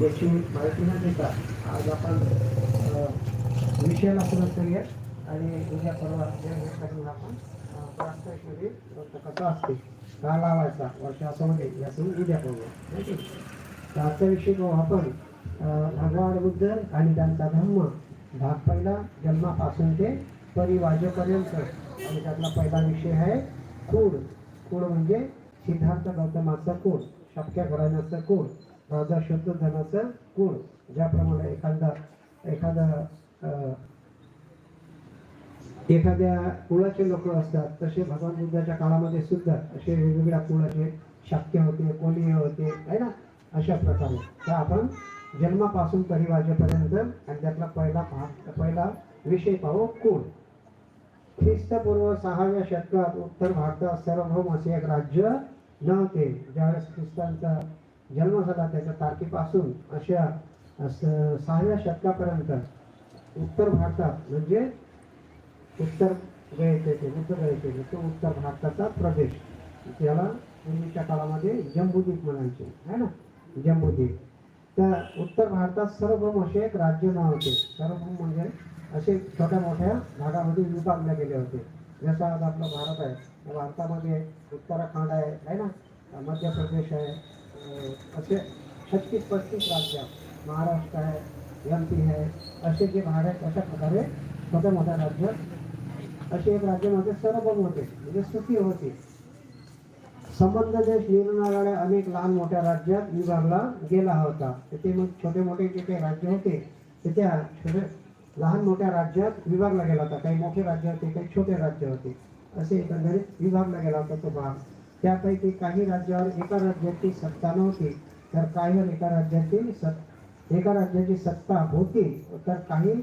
याची माहिती न देता आज आपण विषयाला सुरुवात करूया आणि उद्या परवा या दिवसाकडून आपण अ, प्रास्ताविकमध्ये कसा असते का लावायचा वर्षासमध्ये म्हणजे, यातून उद्या करूया आहे? तर आजचा विषय पाहू आपण भगवान बुद्ध आणि त्यांचा धर्म भाग पहिला जन्मापासून ते परिवाजेपर्यंत आणि त्यातला पहिला विषय आहे कूड. कूड म्हणजे सिद्धार्थ गौतमाचा कूड शक्य घराण्याचं कूड. माझा शुद्ध धनाचं ज्याप्रमाणे एखादा एखादा एखाद्या कुळाचे लोक असतात तसे भगवान बुद्धाच्या काळामध्ये सुद्धा असे वेगवेगळ्या कुळाचे शाक्य होते कोलीय होते आहे ना? अशा प्रकारे. तर आपण जन्मापासून परिवाजेपर्यंत आणि त्यातला पहिला पहिला विषय पाहू कुळ. ख्रिस्तपूर्व सहाव्या शतकात उत्तर भारतात सार्वभौम असे एक राज्य नव्हते ज्यावेळेस ख्रिस्तांचा जन्म झाला त्याच्या तारखेपासून अशा स- सहाव्या शतकापर्यंत उत्तर भारतात म्हणजे उत्तर गळते उत्तर बुद्ध तो उत्तर भारताचा प्रदेश त्याला पूर्वीच्या काळामध्ये जम्बूद्वीप म्हणायचे आहे ना? जम्बूद्वीप. तर उत्तर भारतात सर्वभौम असे एक राज्य नव्हते सर्वभौम म्हणजे असे छोट्या मोठ्या भागामध्ये विभागले गेले होते. जसं आज आपला भारत आहे या भारतामध्ये उत्तराखंड आहे आहे ना? मध्य प्रदेश आहे छत्तीस पस्तीस राज्य, महाराष्ट्र है एम पी आहे असे जे भाग अशा प्रकारे छोट्या मोठ्या राज्य। असे एक राज्यामध्ये सर्वभौम होते, म्हणजे सुखी होते। संबंध देश निरनिराळ्या अनेक लहान मोठ्या राज्यात विभागला गेला होता. तिथे मग छोटे मोठे जे काही राज्य होते ते त्या छोटे लहान मोठ्या राज्यात विभागला गेला होता. काही मोठे राज्य होते, काही छोटे राज्य होते. असे एकंदरीत विभागला गेला होता तो भाग. त्यापैकी काही राज्यावर एका राज्याची सत्ता नव्हती तर काहीवर एका राज्याची सत् एका राज्याची सत्ता होती तर काही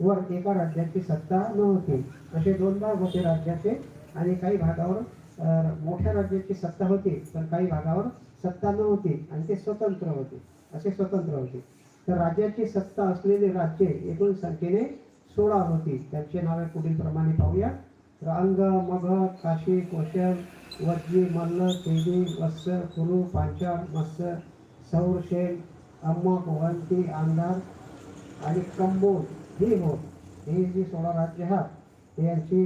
वर एका राज्याची सत्ता नव्हती. असे दोन भाग होते राज्याचे आणि काही भागावर मोठ्या राज्याची सत्ता होती तर काही भागावर सत्ता नव्हती आणि ते स्वतंत्र होते. असे स्वतंत्र होते. तर राज्याची सत्ता असलेली राज्ये एकूण संख्येने सोळा होती. त्यांची नावे पुढील प्रमाणे पाहूया. रांग मघ काशी कोशल वज्जी मल्ल तेजी वत्स कुरु पांचाळ मत्स्य सौर शेण अम्मक वंती आंधार आणि कंबोल ही हो ही जी सोळा राज्य आहात यांची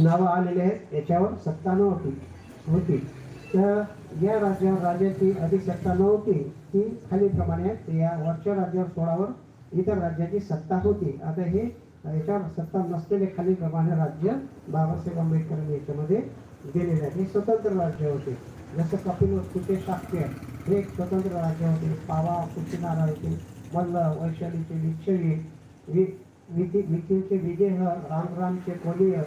नावं आलेली आहेत याच्यावर सत्ता नव्हती होती. तर या राज्यावर राज्याची अधिक सत्ता नव्हती ती खालीलप्रमाणे आहे. या वरच्या राज्यावर सोळावर इतर राज्याची सत्ता होती. आता हे याच्यावर सत्ता नसलेले खालीलप्रमाणे राज्य बाबासाहेब आंबेडकरांनी याच्यामध्ये दिलेले आहेत. हे स्वतंत्र राज्य होते. जसं कपिलवस्तूचे शाक्य हे एक स्वतंत्र राज्य होते. पावा कुचिनारा होते मल्ल वैशालीचे लिच्छवी वि विधी विधीचे विदेह रामरामचे कोलीय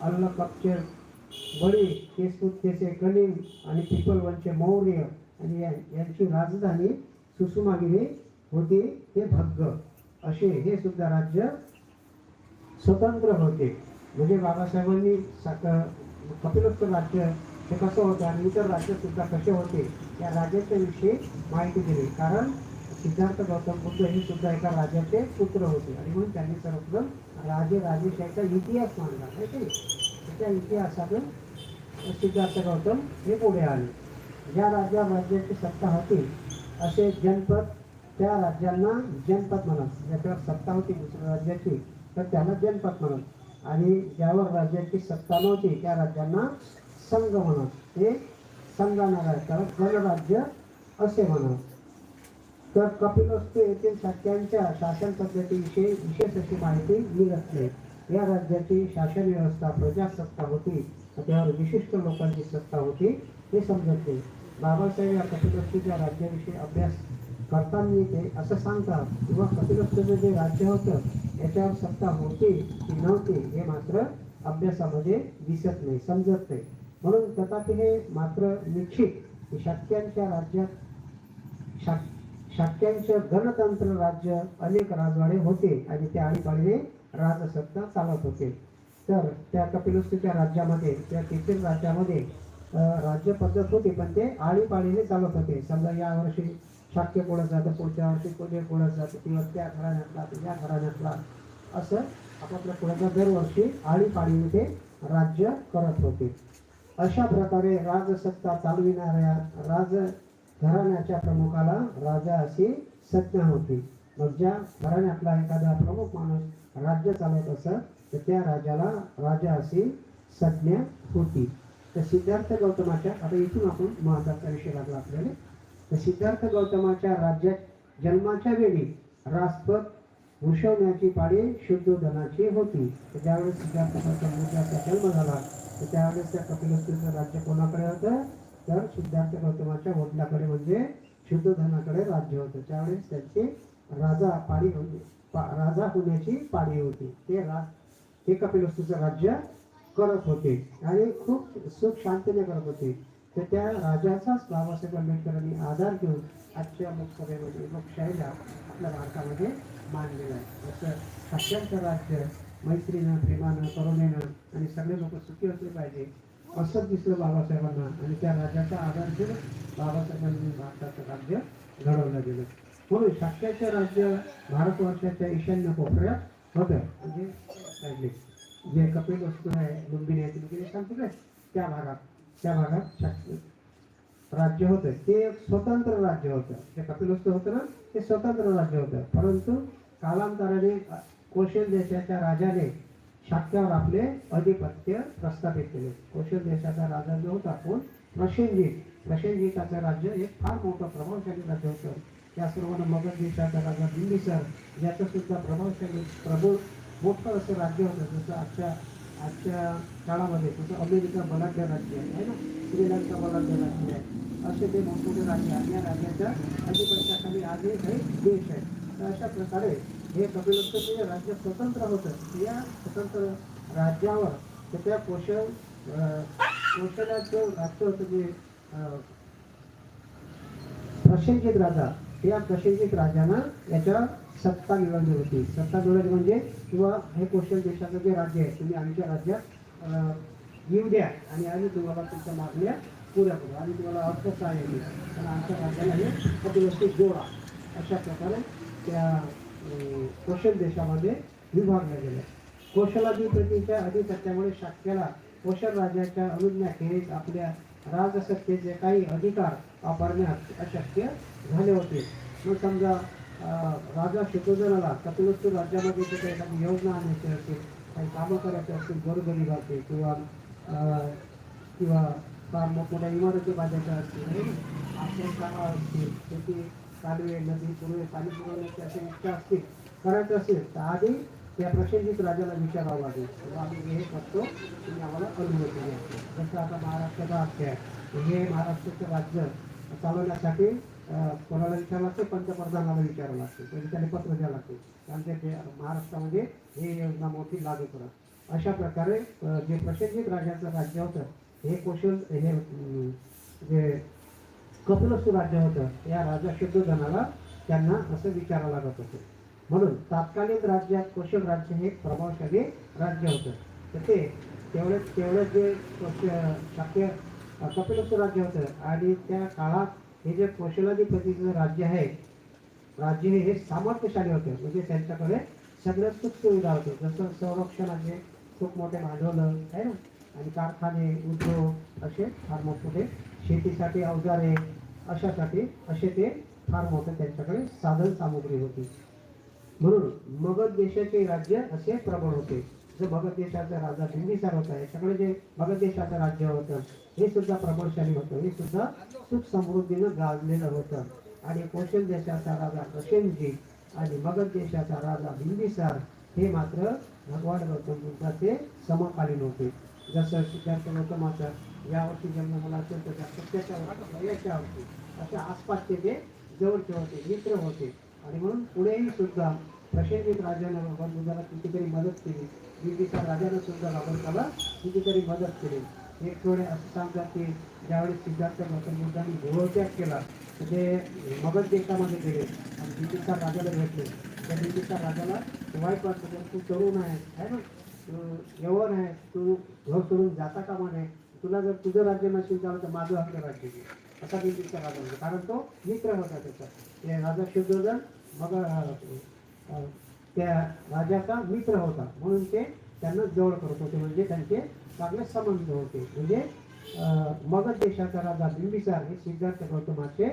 अल्लकपचे बळी केसपुत्तेचे कलिंग आणि पिपलवनचे मौर्य आणि या- यांची राजधानी सुसुमागिरी होती. ते भग्ग. असे हे सुद्धा राज्य स्वतंत्र होते. म्हणजे बाबासाहेबांनी कपिलोत्तर राज्य हे कसं होतं आणि इतर राज्यसुद्धा कसे होते या राज्याच्या विषयी माहिती दिली. कारण सिद्धार्थ गौतम बुद्ध हे सुद्धा एका राजाचे पुत्र होते. आणि म्हणून त्यांनी सर्वप्रथम राजे राजेशाहीचा इतिहास मांडला. आहे की? त्या इतिहासातून सिद्धार्थ गौतम हे पुढे आले. ज्या राजा राज्याची सत्ता होती असे जनपद त्या राज्यांना जनपद म्हणत ज्याच्यावर सत्ता होती दुसऱ्या राज्याची तर त्याला जनपद म्हणत आणि ज्यावर राज्याची सत्ता नव्हती त्या राज्यांना संघ म्हणत हे संघानं त्याला गणराज्य असे म्हणत तर कपिलवस्तू येथील सत्यांच्या शासन पद्धतीविषयी विशेष अशी माहिती मिळत नाही. या राज्याची शासन व्यवस्था प्रजासत्ता होती. त्यावर विशिष्ट लोकांची सत्ता होती हे समजत नाही. बाबासाहेब या कपिलवस्तूच्या राज्याविषयी अभ्यास करताना ते असं सांगतात किंवा कपिलवस्तूचं जे राज्य होतं याच्यावर सत्ता होती की नव्हती हे मात्र अभ्यासामध्ये दिसत नाही समजत नाही. म्हणून तथापि हे मात्र निश्चित की शाक्यांच्या राज्यात शाक शाक्यांचे गणतंत्र राज्य अनेक राजवाडे होते आणि त्या आळीपाळीने राजसत्ता चालत होते. तर त्या कपिलवस्तूच्या राज्यामध्ये त्या तेथील राज्यामध्ये राज्य पद्धत होती पण ते आळीपाळीने चालत होते. समजा यावर्षी शाक्य पुढत जातं पुढच्या वर्षी कोणी पुढत जातं. किंवा त्या घराण्यातला या घराण्यातला. असं आपापल्या कुळाचा दरवर्षी आळीपाळीने ते राज्य करत होते. अशा प्रकारे राजसत्ता चालविणाऱ्या राज घराण्याच्या प्रमुखाला राजा अशी संज्ञा होती. मग ज्या घराण्यातला एखादा प्रमुख माणूस राज्य चालवत असत तर त्या राजाला राजा अशी संज्ञा होती. तर सिद्धार्थ गौतमाच्या आता इथून आपण महत्त्वाचा विषय लागला आपल्याला. सिद्धार्थ गौतमाच्या राज्यात जन्माच्या वेळी राजपद भूषवण्याची पाळी शुद्धोधनाची होती. तर ज्यावेळेस सिद्धार्थ गौतमाचा जन्म झाला तर त्यावेळेस त्या कपिलवस्तूचं राज्य कोणाकडे होतं? तर सिद्धार्थ गौतमाच्या वडिलाकडे म्हणजे शुद्धोधनाकडे राज्य होतं. त्यावेळेस त्यांची राजा पाळी होती. पा- राजा होण्याची पाळी होती. ते रा ते कपिलवस्तूचं राज्य करत होते. आणि खूप सुख शांतीने करत होते. तर त्या राजाचाच बाबासाहेब आंबेडकरांनी आधार घेऊन आजच्या लोकसभेमध्ये लोकशाहीला आपल्या भारतामध्ये मानलेलं आहे. असं सत्यांचं राज्य मैत्रीनं प्रेमानं करुणेनं आणि सगळे लोक सुखी असले पाहिजे असं दिसलं बाबासाहेबांना आणि त्या राजाचा आधार घेऊन बाबासाहेबांनी भारताचं राज्य घडवलं गेलं. म्हणून शाक्याचं राज्य भारतवर्षाच्या ईशान्य कोपऱ्यात होतं. म्हणजे जे कपिल वस्तू आहे लुंबिनी आहे तुम्ही सांगतो काय त्या भागात. त्या भागात शाक्य राज्य होतं. ते एक स्वतंत्र राज्य होतं. जे कपिलवस्तू होतं ना? ते स्वतंत्र राज्य होतं. परंतु कालांतराने कौशल कोशल देशाच्या राजाने शाक्यावर आपले अधिपत्य प्रस्थापित केले. कोशल देशाचा राजा जो होता कोण प्रशेनजीत प्रशेनजीताचं राज्य एक फार मोठं प्रभावशाली राज्य होतं. त्या सर्वांना मगध देशाचा राजा बिंबिसर ज्याचं सुद्धा प्रभावशाली प्रभू मोठं असं राज्य होतं जसं आजच्या आजच्या काळामध्ये जसं अमेरिका बलाढ्य राज्य आहे ना? श्रीलंका बलाढ्य राज्य आहे. असे ते मोठमोठे राज्य आहे. या राज्याच्या अधिपत्याखाली आज हे काही देश आहे तर अशा प्रकारे हे कपिलवस्तूचे जे राज्य स्वतंत्र होतं या स्वतंत्र राज्यावर त्या कोशल अं, राज्य होतं जे प्रशंजित राजा या प्रशंजित राजानं याच्या सत्ता मिळवली होती. सत्ता मिळवली म्हणजे किंवा हे कोशल देशाचं जे राज्य आहे तुम्ही आमच्या राज्यात येऊ द्या आणि आम्ही तुम्हाला तुमच्या मागण्या पुऱ्या करू. आणि तुम्हाला अर्थसहाय्य देऊ पण आमच्या राज्याला हे कपिलवस्तू जोडा. अशा प्रकारे त्या अं, कोशल देशामध्ये विभागल्या गेल्या. कोशलाधिपतीच्या अधिपत्यामुळे शाक्याला कोशल राजाच्या अनुज्ञाखेरीज आपल्या राजसत्तेचे काही अधिकार वापरण्यास अशक्य झाले होते. मग समजा राजा शुद्धोधनाला कपिलवस्तू राज्यामध्ये जे काही एखादी योजना आणायची असतील काही कामं करायची असतील गोरगरिबाचे किंवा किंवा फार मोठमोठ्या इमारती बांधायच्या असतील हे आश्रम कामं असतील शेती कालवे नदी पुरवे पाणी पुरवण्याची अशी इच्छा असतील करायचं असेल तर आधी या प्रसेनजित राजाला विचारावं लागेल. आम्ही हे करतो. तुम्ही आम्हाला अनुमती द्या जसं आता महाराष्ट्राचा राज्य आहे. हे महाराष्ट्राचं राज्य चालवण्यासाठी कोणाला विचारावं लागते? पंतप्रधानाला विचारावं लागतं. म्हणजे त्याने पत्र द्यावं लागते. कारण ते महाराष्ट्रामध्ये हे योजना मोठी लागू करा अशा प्रकारे जे प्रसेनजित राजाचं राज्य होतं हे कौशल हे जे कपिलस्तू राज्य होतं या राजा शुद्धोधनाला त्यांना असं विचारावं लागत होतं. म्हणून तात्कालीन राज्यात कौशल राज्य हे एक प्रभावशाली राज्य होतं. तर ते तेवढे तेवढं जे शाक्य अं, राज्य होतं. आणि त्या काळात हे जे कौशलाधिपतीचं राज्य आहे राज्य हे सामर्थ्यशाली होते. म्हणजे त्यांच्याकडे सगळ्या सुख सुविधा होते. जसं संरक्षणाचे खूप मोठे भांडवल आहे ना? आणि कारखाने उद्योग असे फार मोठमोठे शेतीसाठी अवजारे अशासाठी असे ते फार मोठे त्यांच्याकडे साधन सामुग्री होती. म्हणून मगध देशाचे राज्य असे प्रबळ होते. जो मगध देशाचा राजा बिंबिसार होता सगळं जे मगध देशाचं राज्य होतं हे सुद्धा प्रबळशाली होतं हे सुद्धा सुख समृद्धीनं गाजलेलं होतं. आणि कौशल देशाचा राजा प्रसेनजी आणि मगध देशाचा राजा बिंबिसार हे मात्र भगवान गौतम बुद्धाचे समकालीन होते. जसं सिद्धार्थ गौतमाचा यावरती जन्म मला असेल तर त्या सत्याच्या वर्षी होती. अशा आसपासचे ते जवळचे होते मित्र होते. आणि म्हणून पुढेही सुद्धा प्रसेनजित राजाने भगवान बुद्धाला कितीतरी मदत केली. बिंबिसार राजानं सुद्धा भगवंताला कितीतरी मदत केली. एक थोडे असं सांगतात की ज्यावेळेस सिद्धार्थ गौतम बुद्धांनी गृहत्याग केला तर ते मगध देशामध्ये गेले. आणि बिंबिसार राजाला भेटले. त्या बिंबिसार राजाला वाईट वाटतं तू तरुण आहे है ना? तू यवन आहे तू घर सोडून जाता कामा नये. तुला जर तुझं राज्य नसेल झालं तर माझं हक्क राज्य घे. असा बिंबिसार राजा होता कारण तो मित्र होता त्याचा. ते राजा शुद्धोधन मग त्या राजाचा मित्र होता. म्हणून ते त्यांना जवळ करत होते. म्हणजे त्यांचे चांगले संबंध होते. म्हणजे मगध देशाचा राजा बिंबिसार हे सिद्धार्थ गौतमाचे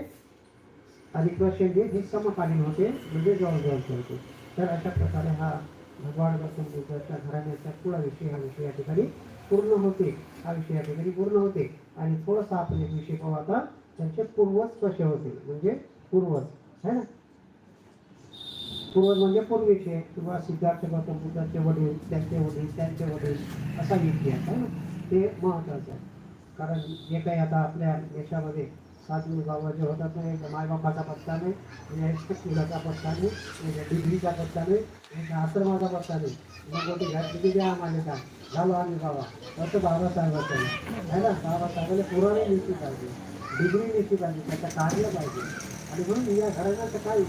आणि प्रसेंजी हे समकालीन होते. म्हणजे जवळजवळचे होते. तर अशा प्रकारे हा भगवान गौतम बुद्धाच्या घराण्याचा पुढा विषय हा विषय या ठिकाणी पूर्ण होते. हा विषय या ठिकाणी पूर्ण होते. आणि थोडासा आपण एक विषय पाहू आता. त्यांचे पूर्वज कसे होते? म्हणजे पूर्वज है ना? पूर्वज म्हणजे पूर्वीचे किंवा सिद्धार्थ गौतम बुद्धाचे वडील त्यांचे वडील त्यांचे वडील असा इतिहास आहे ना? ते महत्त्वाचं आहे. कारण जे काही आता आपल्या देशामध्ये साधू बाबा जे होतात नाही मायबापाचा पत्ता नाही म्हणजे मुलाचा पत्ता नाही म्हणजे डिग्रीचा पत्ता नाही म्हणजे आश्रमाचा पत्ता नाही. मग मोठी घातली द्या मान्यता झालो आम्ही बाबा. असं बाबासाहेबाचं आहे. है ना? बाबासाहेबाला पुराणे निश्चित पाहिजे. डिग्री निश्चित पाहिजे. त्याचं कार्य पाहिजे. आणि म्हणून या घराण्याचं काय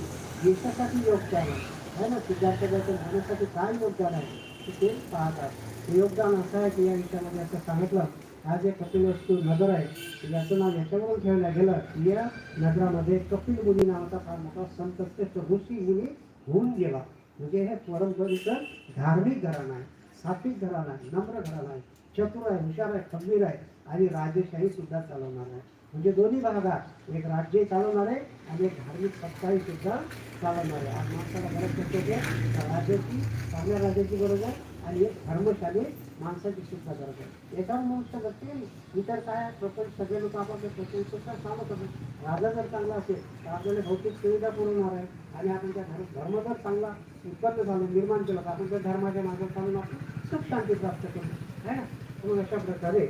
देशासाठी योगदान आहे. है ना? सिद्धार्थ होण्यासाठी काय योगदान आहे? ते ते पाहतात. योगदान असं आहे की या विषयामध्ये असं सांगितलं. हा जे कपिल वस्तू नगर आहे. याचं नाव याच्यावरून ठेवलं गेलं. की या नगरामध्ये कपिल मुनी नावाचा फार मोठा संत श्रेष्ठ ऋषी मुनी होऊन गेला. म्हणजे हे परंपरेचं धार्मिक घराणं आहे. सात्विक घराणं आहे. नम्र घराणं आहे. चतुर आहे हुशार आहे खंबीर आहे. आणि राजेशाही सुद्धा चालवणार आहे. म्हणजे दोन्ही भागात एक राज्य चालवणार आहे आणि एक धार्मिक सत्ताही सुद्धा चालवणार. आहे आज माणसाला गरज असते राज्याची चांगल्या राज्याची गरज आहे आणि एक धर्मशाली माणसाची सुद्धा गरज आहे. एकाच मनुष्य नसतील इतर काय प्रपंच सगळे लोक आपण प्रपंच सुद्धा चालत असत राजा जर चांगला असेल तर आपल्याला भौतिक सुविधा पुरवणार आहे. आणि आपण त्या धर्म धर्म जर चांगला उत्पन्न झालं निर्माण केलं तर आपण त्या धर्माच्या मागे चालून आपण सुख शांती प्राप्त करू. है ना? म्हणून अशा प्रकारे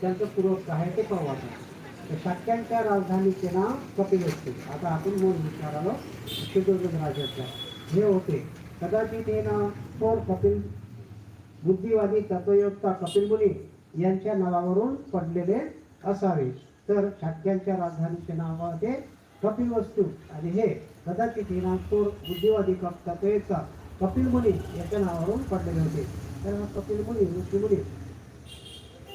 त्यांचं पूर्वक आहे ते परवा तर शाक्यांच्या राजधानीचे नाव कपिल असते. आता आपण मूळ विचार आलो शुद्धोदन राजाचा हे होते. कदाचित हे नाव थोर कपिल. बुद्धिवादी तत्वयोक्ता कपिल मुनी यांच्या नावावरून पडलेले असावे. तर शाक्यांच्या राजधानीचे नाव होते कपिल वस्तू. आणि हे कदाचित हे नाव थोर बुद्धिवादी कप तत्वयोक्ता कपिल मुनी याच्या नावावरून पडलेले होते. तर हा कपिल मुनी ऋषी मुनी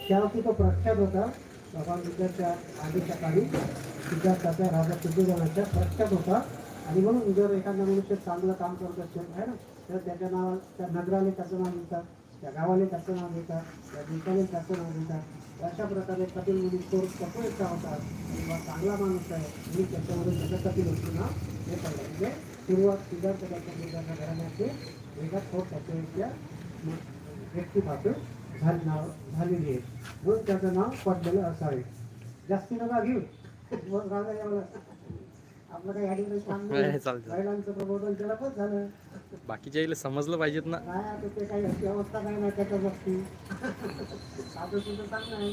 त्यावरती तो प्रख्यात होता. भगवान बुद्धाच्या आधीच्या काळी सिद्धार्थाच्या राजा सिद्धोधनाच्या प्रख्यात होता. आणि म्हणून जर एखादा मनुष्य चांगलं काम करत असेल आहे ना तर त्याच्या नावा त्या नगराने त्याचं नाव घेतात त्या गावाने त्याचं नाव घेतात त्या देशाने त्याचं नाव घेतात अशा प्रकारे कपिल मुली तो एकटा होता. किंवा चांगला माणूस आहे. मी त्याच्यामध्ये त्याचं कपिल वस्तू नाव हे पडलं म्हणजे सुरुवात सिद्धार्थ त्याच्या घराण्याचे एका थोर त्याच्या व्यक्तीपासून पाहतो नाव झालेली आहे. म्हणून त्याचं नाव पडलेलं असावे. जास्ती नका घेऊ. मग आपलं काही काम. महिलांचं प्रबोधन केलं पण झालं. बाकीच्या इला समजलं पाहिजेत ना. काय आता ते काही अशी अवस्था काय नाही त्याच्या बाबती साधं सुद्धा चांगलं आहे.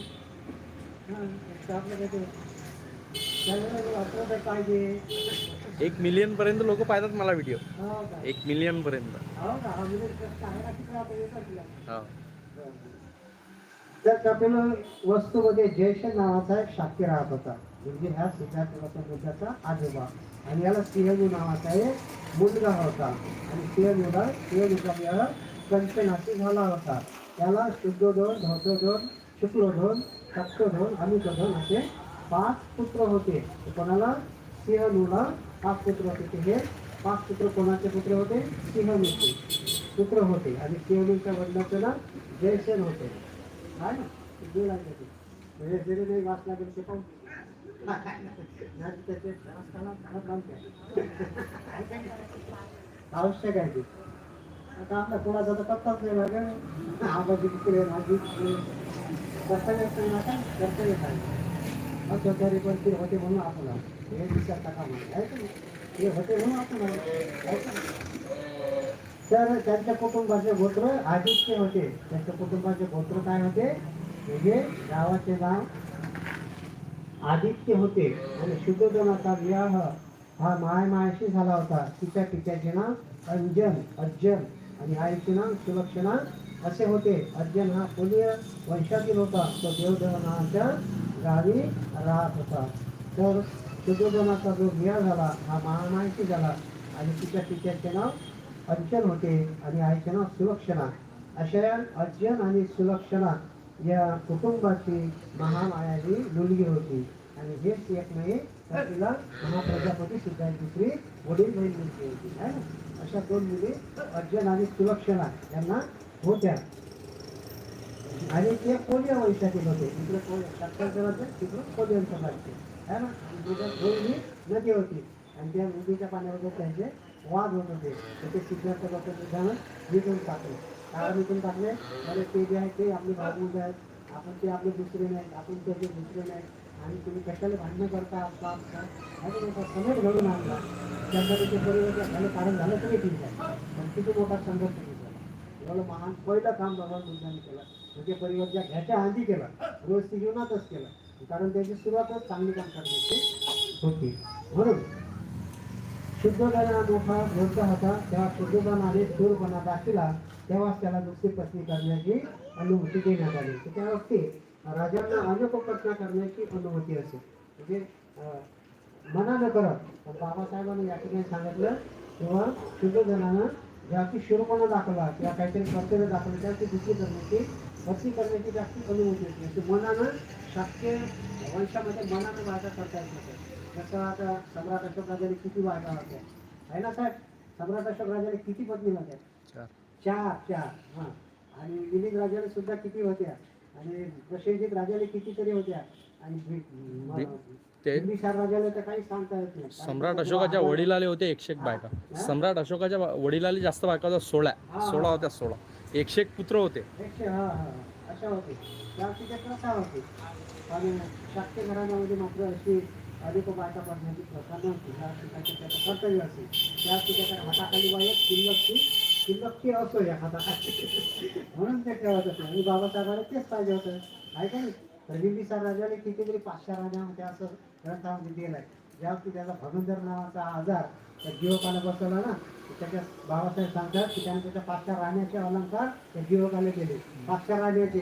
हां तर आपलं काय ते त्याला वापरलं पाहिजे. एक मिलियन पर्यंत लोक पाहतात मला व्हिडिओ हो का? एक मिलियन पर्यंत हो का हा म्हणजे प्रश्न आहे ना तिकडे आपण येतात तिला हो तर कपिल वस्तूमध्ये जयश नावाचा एक शाक्य राहत होता. म्हणजे ह्या सिद्धार्थ गौतम बुद्धाचा आजोबा. आणि याला सिंहनू नावाचा एक मुलगा होता. आणि सिंहनूला सिंहनूचा कंचनाशी झाला होता. त्याला शुद्धोधन धौतोधन शुक्लोधन सप्तोधन अनुशोधन असे पाच पुत्र होते. कोणाला? सिंहनूला पाच पुत्र होते. ते हे पाच पुत्र कोणाचे पुत्र होते? सिंहनूचे पुत्र होते. आणि सिंहनूच्या वडिलाचं नाव जयसेन होते. आहे ना ते गेला त्याचे म्हणजे जरी नाही वाच लागेल ते पाहू नाही त्याचे रस्त्याला घरात बांधते. आवश्यक आहे ते आता आपला कोणाचा तर पत्ताच नाही लागेल आबाजी तिकडे माझी तिकडे कर्तव्य असतं ना का कर्तव्य काय असं तरी पण ते होते म्हणून आपण आलो. तर त्यांच्या कुटुंबाचे गोत्र आदित्य होते. त्यांच्या कुटुंबाचे गोत्र काय होते? म्हणजे गावाचे नाव आदित्य होते. आणि शुद्धोधनाचा विवाह हा माय मायाशी झाला होता. तिच्या पित्याचे नाव अंजन अज्जन आणि आईचे नाव सुलक्षणा असे होते. अज्जन हा पुण्य वंशातील होता? तो देवदेव गावी राहत होता. तर शुद्धोधनाचा जो विवाह झाला हा महामायाशी झाला. आणि तिच्या पित्याचे नाव अर्जन होते आणि आईचे नाव सुलक्षणा. अशा अर्जन आणि सुलक्षणा या कुटुंबाची महामायाची मुलगी होती. आणि हेच एक नाही तर तिला महाप्रजापती सुद्धा दुसरी वडील बहीण मुलगी होती. है ना? अशा दोन मुली अर्जन आणि सुलक्षणा यांना होत्या. आणि ते कोल्या वंशातील होते? इकडे कोण? साक्षरचे होते तिकडे पोलिओचं लागते है ना? दोन त्याच्यात नदी होती. आणि त्या नदीच्या पाण्यावर त्यांचे वाद होत होते. त्याचे ते सिद्धार्थ डॉक्टर विधानं विकून टाकले. कारण विकून टाकले. म्हणजे ते जे आहे ते आपले भागवून आहेत आपण ते आपले दुसरे नाहीत आपण त्याचे दुसरे नाहीत. आणि तुम्ही कशाला भांडणं करता? आपला आपला आणि घडून आणला. त्यासाठी ते परिवर्तन झालं कारण झालं तरी ठीक आहे. पण किती मोठा संघर्ष झाला. एवढं महान पहिलं काम भगवान बुद्धाने केलं. म्हणजे परिवर्तन घ्यायच्या आधी केलं रोज ती जीवनातच केलं. कारण त्याची सुरुवातच चांगली काम करण्याची होती. म्हणून शुद्धोधना मोठा मोठा होता तेव्हा शुद्धोधनाने शूरपणा दाखविला तेव्हाच त्याला दुसरी पत्नी करण्याची अनुमती देण्यात आली. तर त्या वक्ती राजांना अनेक पत्न्या करण्याची अनुमती असे. म्हणजे मनानं करत. पण बाबासाहेबांनी या ठिकाणी सांगितलं तेव्हा ज्या ज्याची शिरोपणा दाखवला किंवा काहीतरी कर्तव्य दाखवलं त्याची दुसरी करण्याची भक्ती करण्याची जास्त अनुमती होती. अशी मनानं शाक्य वंशामध्ये मनानं माझा करता येत नाही आता सम्राट अशोक राजाने किती बायका होत्या आहे ना साहेब? सम्राट अशोक राजाने किती पत्नी होत्या चार. चार हां. आणि मिलिंद राजाने सुद्धा किती होत्या? आणि प्रसेनजित राजाने कितीतरी होत्या? आणि सम्राट अशोकाच्या वडिलाले होते एकशे एक बायका सम्राट अशोकाच्या वडिलाले जास्त बायका होत्या सोळा. सोळा होत्या सोळा. एकशे एक पुत्र होते. हा हा अशा होते. होती? आणि शाक्य घराण्यामध्ये मात्र अशी अधिक बायका पडण्याची प्रथा नव्हती. त्या ठिकाणी त्याचं कर्तव्य असेल त्या त्याच्या हाताखाली बाई किल्लकची किल्लकची असो या हाताखाली. म्हणून ते ठेवत होते. आणि बाबासाहेबांना तेच पाहिजे होतं. आहे का नाही? तर बिंबिसार राजाने कितीतरी पाचशे राजा होत्या असं ग्रंथामध्ये दिलंय. ज्यावरती त्याचा भगंदर नावाचा आजार त्या जीवकाला बसवला ना त्याच्या बाबासाहेब सांगतात की त्याने त्याच्या पाचशा राण्याचे अलंकार त्या जीवकाला केले. पाचशा राण्याचे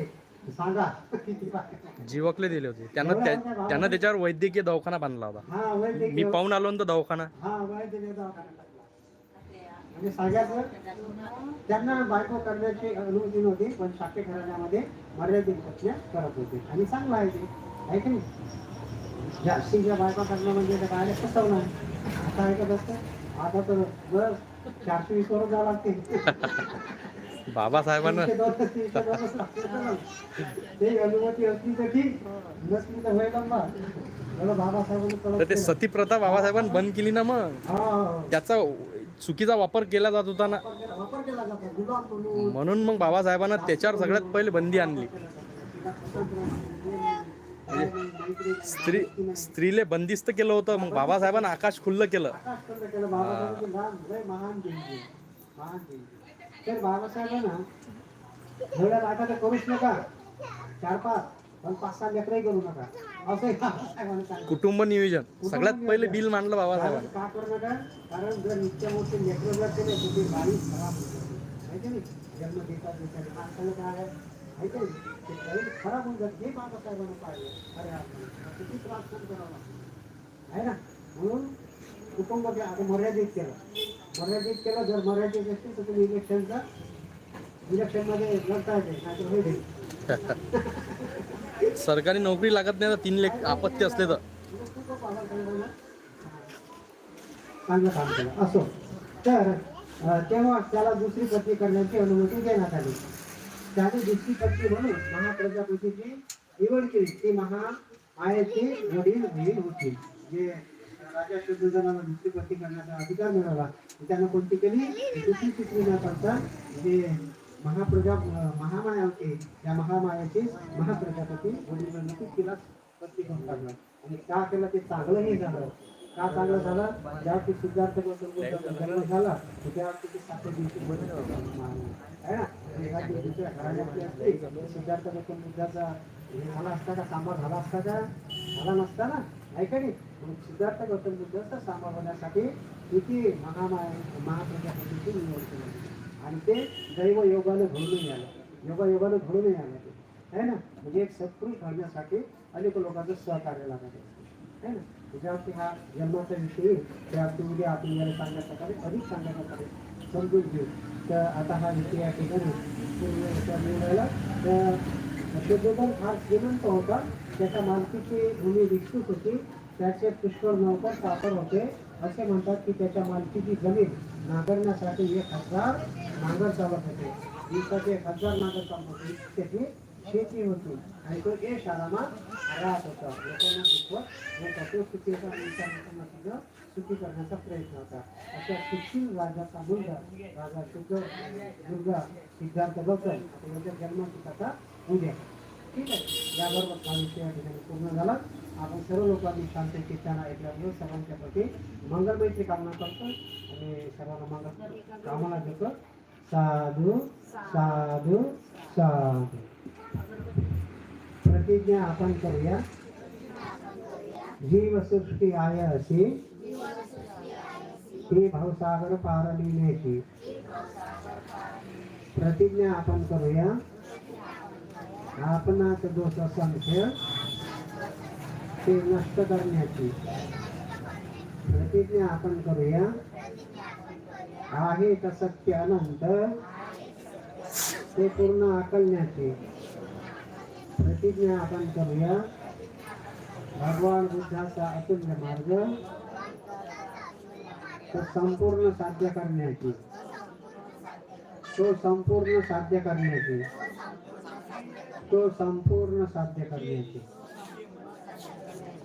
सांगा. किती पाचशे जीवकले दिले होते. त्यांना त्या- त्यांना त्याच्यावर वैद्यकीय दवाखाना बांधला होता. हा वैद्यकीय मी पाहून आलो ना तो दवाखाना. हा वैद्यकीय दवाखाना टाकला म्हणजे सगळ्याचं त्यांना बायको करण्याची अनुमती नव्हती पण घराण्यामध्ये मर्यादित करत होते. आणि चांगलं आहे ते आहे की नाही? जास्तीच्या बायका करणं म्हणजे ते काय नाही आता ऐकत असतं आता तर बस चारशे वीस वर जावं लागते बाबासाहेबांना. ते बाबासाहेबांनी सती प्रथा बाबासाहेबांनी बंद केली ना मग. त्याचा चुकीचा वापर केला जात होता ना? म्हणून मग बाबासाहेबांना त्याच्यावर सगळ्यात पहिले बंदी आणली. स्त्री स्त्रीले बंदिस्त केलं होतं. मग बाबासाहेबांना आकाश खुल्लं केलं. तर बाबासाहेबांना एवढ्या बायका तर करूच नका. चार पाच पण पाच सहा लेकरही करू नका. असं बाबासाहेबांना कुटुंब नियोजन. सगळ्यात पहिले बिल मांडलं कारण बाबासाहेबांनी का करू नका? कारण जर इतक्या मोठे लेकरं जर केले तर ते बाई खराब होते माहिती नाही? जन्म देतात देतात माणसाला काय आहे? माहिती नाही? ते काही खराब होऊन जात हे बाबासाहेबांना पाहिजे. अरे आपण किती त्रास सहन करावा लागतो आहे ना? म्हणून कुटुंब आता मर्यादित केलं. मर्यादित केलं जर मर्यादित असतील तर तुम्ही इलेक्शनचा इलेक्शनमध्ये लढता येते नाहीतर होईल. सरकारी नोकरी लागत नाही तर तीन लेख आपत्ती असले तर. चांगलं काम केलं असो. तर अं, तेव्हा त्याला दुसरी पत्नी करण्याची अनुमती देण्यात आली. त्याने दुसरी पत्नी म्हणून महाप्रजापतीची निवड केली. ती महामायेचे वडील बहीण होती. जे राजा शुद्धजनाला दुसरी पत्नी करण्याचा अधिकार मिळाला. त्यांना कोणती केली? दुसरी तिसरी न करता जे महाप्रजा महामाया होती त्या महामायाची महाप्रजापती वडिलांनी तिला प्रत्येक करून आणि का केलं? ते चांगलंही झालं. का चांगलं झालं? ज्यावरती सिद्धार्थ गौतम जन्म झाला तर त्यावरती ते सातव्या दिवशी आहे ना? दुसऱ्या घराण्यातली सिद्धार्थ गौतम बुद्धाचा हे झाला असता का? सांबार झाला असता का? झाला नसता ना? आहे का नाही मग सिद्धार्थ गौतम बुद्धाचा सांभाळ किती महामाय महाप्रजापतीची निवड केली आणि ते दैव योगाने घडूनही आलं योगा योगाने घडूनही आलं ते. आहे ना? म्हणजे एक सत्पुरुष घडण्यासाठी अनेक लोकांचं सहकार्य लागत आहे है ना? त्याच्यावरती हा जन्माचा विषय येईल त्यावरती उद्या आपण याला चांगल्या प्रकारे अधिक चांगल्या प्रकारे समजून घेऊ. तर आता हा विषय या ठिकाणी पूर्ण तर शुद्धोधन फार श्रीमंत होता. त्याच्या मालकीची भूमी विकसित होती त्याचे पुष्कळ नौकर सापर होते. असे म्हणतात की त्याच्या मालकीची जमीन नांगरण्यासाठी एक हजार नांगर चालत होते. दिवसाचे एक हजार नांगर चालत होते. त्याची शेती होती आणि तो एक आरामा राहत होता. लोकांना दुखवत होता तो चुकीचा विचार लोकांना सुद्धा सुखी करण्याचा प्रयत्न होता. अशा सुशील राजाचा मुलगा राजा शुद्ध दुर्गा सिद्धार्थ गौतम आता जन्माची कथा उद्या. ठीक आहे. याबरोबर हा विषय या ठिकाणी पूर्ण झाला. आपण सर्व लोकांनी शांत चित्तानं ऐकल्यामुळे सर्वांच्या प्रती मंगलमयची कामना करतो. आणि सर्वांना मंगल कामना देतो. साधू साधू साधू. प्रतिज्ञा आपण करूया. जीवसृष्टी आहे अशी. ही भावसागर लिहिण्याची प्रतिज्ञा आपण करूया. आपणात दोष संख्य ते नष्ट करण्याची. प्रतिज्ञा आपण करूया. आहे तर सत्य अनंत. ते पूर्ण आकलण्याची. प्रतिज्ञा आपण करूया. भगवान बुद्धाचा अतुल्य मार्ग. तो संपूर्ण साध्य करण्याची. तो संपूर्ण साध्य करण्याची. तो संपूर्ण साध्य करण्याची.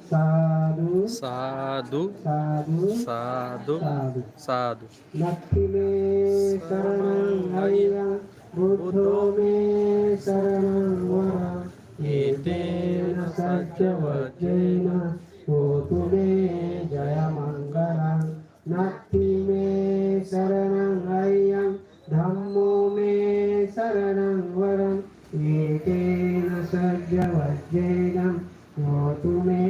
साधू. साधू. साधू. साधू. साधू. साधू. नक्की मे शरणं अय्या बुद्धो मे शरणं वरा. एतेन सत्यवचेन होतु मे जयमङ्गला नक्की मे शरणं अय्या धम्मो मे शरणं वरं सत्यवचेन होतु मे